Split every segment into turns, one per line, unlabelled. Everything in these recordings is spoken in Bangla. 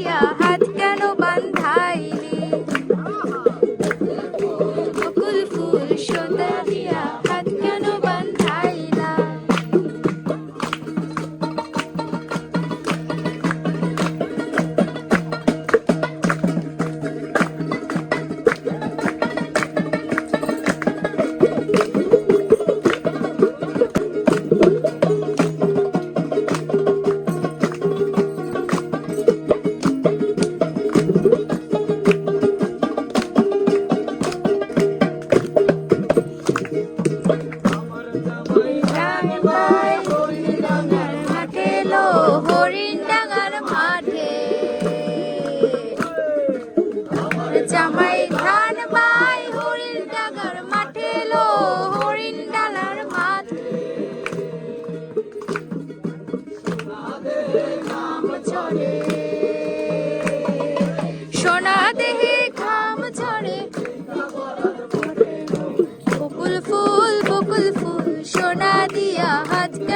Yeah.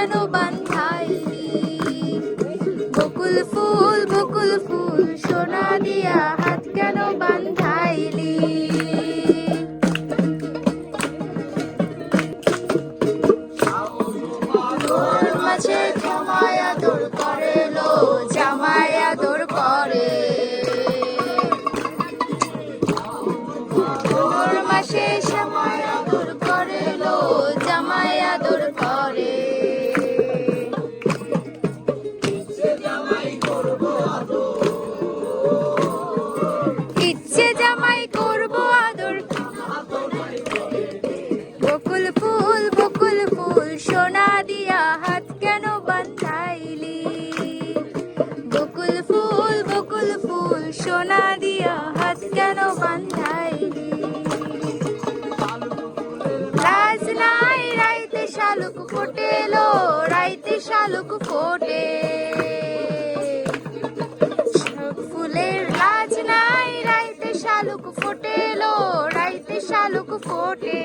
কেন বান্ধাইলি বকুল ফুল বকুল ফুল সোনা দিয়া সোনা দিয়া হাত কেন বান্ধাইলি? লাজ নাই, রাইতে শালুক ফোটেলো, রাইতে শালুক ফোটে। ফুলের লাজ নাই, রাইতে শালুক ফোটেলো, রাইতে শালুক ফোটে।